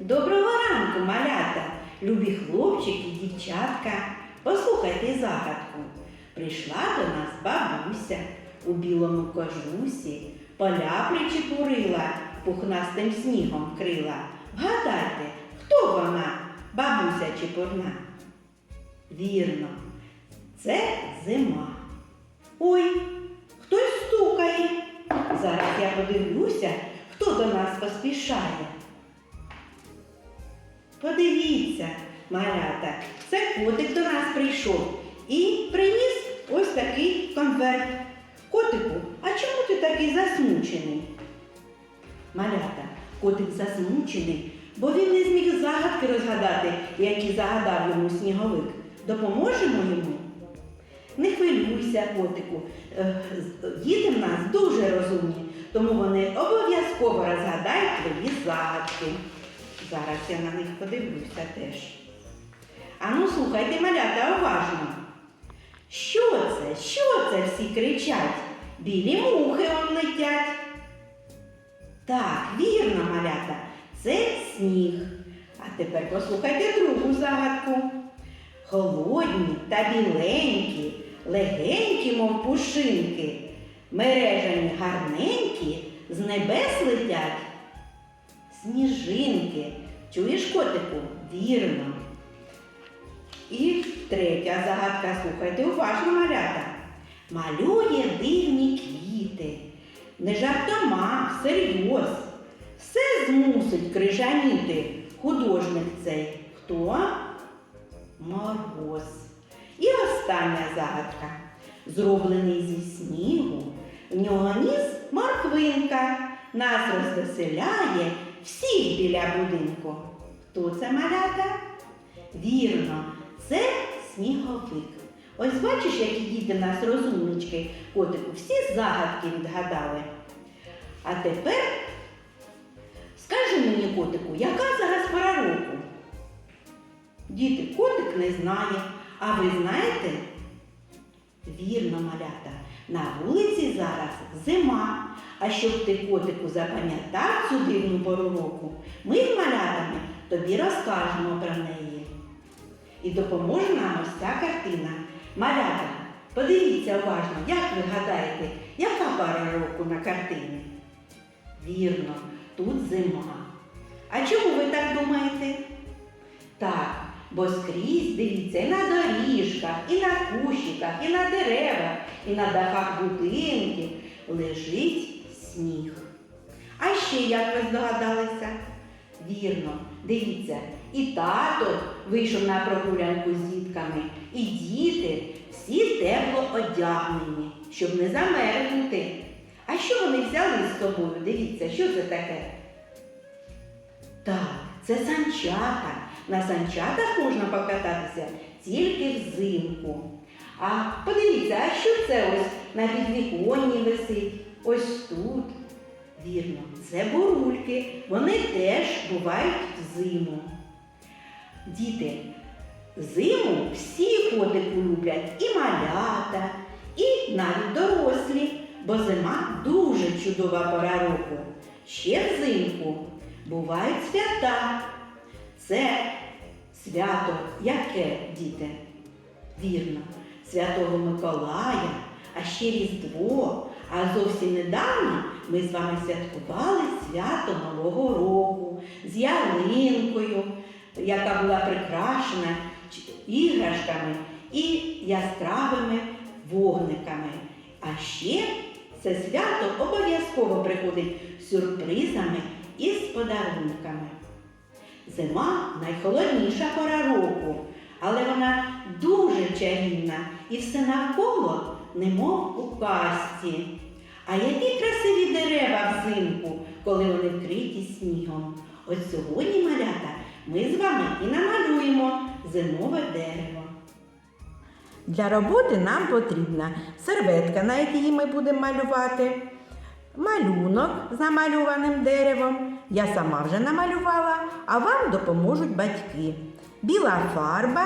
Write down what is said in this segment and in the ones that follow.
Доброго ранку, малята, любі хлопчики, дівчатка. Послухайте загадку. Прийшла до нас бабуся у білому кожусі, поля причепурила, пухнастим снігом крила. Вгадайте, хто вона, бабуся чепурна? Вірно, це зима. Ой, хтось стукає. Зараз я подивлюся, хто до нас поспішає. Подивіться, малята, це котик до нас прийшов і приніс ось такий конверт. Котику, а чому ти такий засмучений? Малята, котик засмучений, бо він не зміг загадки розгадати, які загадав йому сніговик. Допоможемо йому? Не хвилюйся, котику. Е, Діти в нас дуже розумні, тому вони обов'язково розгадають твої загадки. Зараз я на них подивлюся теж. Ану, слухайте, малята, уважно. Що це? Що це всі кричать? Білі мухи он летять. Так, вірно, малята, це сніг. А тепер послухайте другу загадку. Холодні та біленькі, легенькі, мов пушинки, мережані гарненькі, з небес летять. Сніжинки. Чуєш котику? Вірно. І третя загадка, слухайте уважно, малята. Малює дивні квіти, не жартома, всерйоз. Все змусить крижаніти художник цей. Хто? Мороз. І остання загадка. Зроблений зі снігу, в нього ніс морквинка, нас розвеселяє всіх біля будинку. Хто це малята? Вірно, це сніговик. Ось бачиш, які діти в нас розумнички, котику, всі загадки відгадали. А тепер скажи мені, котику, яка зараз пора року? Діти, котик не знає, а ви знаєте? Вірно, малята, на вулиці зараз зима. А щоб ти котику запам'ятав цю дивну пору року, ми з малятами тобі розкажемо про неї. І допоможе нам ось ця картина. Малята, подивіться уважно, як ви гадаєте, яка пара року на картині? Вірно, тут зима. А чому ви так думаєте? Так, бо скрізь дивіться і на доріжках, і на кущиках, і на деревах, і на дахах будинків лежить сніг. А ще як ви здогадалися? Вірно, дивіться, і тато вийшов на прогулянку з дітками, і діти всі тепло одягнені, щоб не замерзнути. А що вони взяли з собою? Дивіться, що це таке? Так, це санчата. На санчатах можна покататися тільки взимку. А подивіться, а що це ось на підвіконні висить? Ось тут. Вірно, це бурульки. Вони теж бувають взиму. Діти, зиму всі котику люблять і малята, і навіть дорослі, бо зима дуже чудова пора року. Ще взимку бувають свята. Це свято яке, діти? Вірно, Святого Миколая, а ще Різдво. А зовсім недавно ми з вами святкували свято Нового року з ялинкою, яка була прикрашена іграшками і яскравими вогниками. А ще це свято обов'язково приходить сюрпризами і з подарунками. Зима найхолодніша пора року, але вона дуже чарівна і все навколо, немов у казці. А які красиві дерева взимку, коли вони вкриті снігом. От сьогодні, малята, ми з вами і намалюємо зимове дерево. Для роботи нам потрібна серветка, на якій ми будемо малювати, малюнок з намалюваним деревом. Я сама вже намалювала, а вам допоможуть батьки. Біла фарба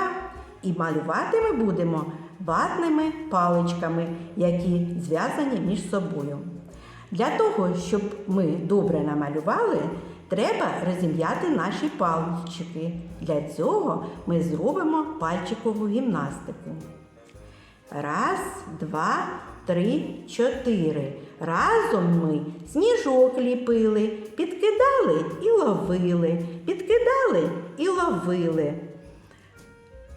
і малювати ми будемо ватними паличками, які зв'язані між собою. Для того, щоб ми добре намалювали, треба розім'яти наші пальчики. Для цього ми зробимо пальчикову гімнастику. Раз, два, три, чотири. Разом ми сніжок ліпили, підкидали і ловили, підкидали і ловили.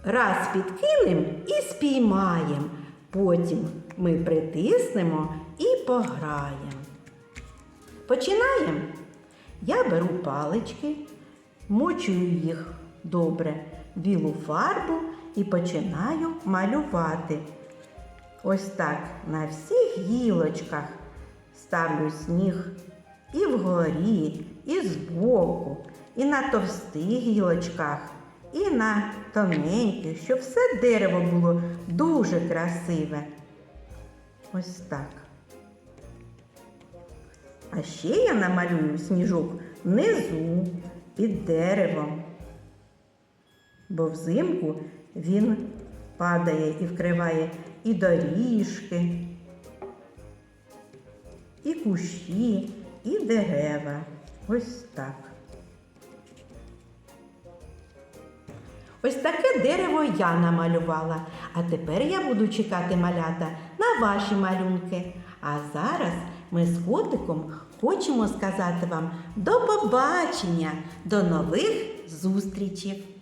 Раз підкинем і спіймаємо. Потім ми притиснемо і пограємо. Починаємо. Я беру палички, мочую їх добре білу фарбу і починаю малювати. Ось так на всіх гілочках ставлю сніг і вгорі, і збоку, і на товстих гілочках, і на тоненьких, щоб все дерево було дуже красиве. Ось так. А ще я намалюю сніжок внизу, під деревом. Бо взимку він падає і вкриває і доріжки, і кущі, і дерева. Ось так. Ось таке дерево я намалювала. А тепер я буду чекати малята на ваші малюнки. А зараз ми з котиком хочемо сказати вам до побачення, до нових зустрічей!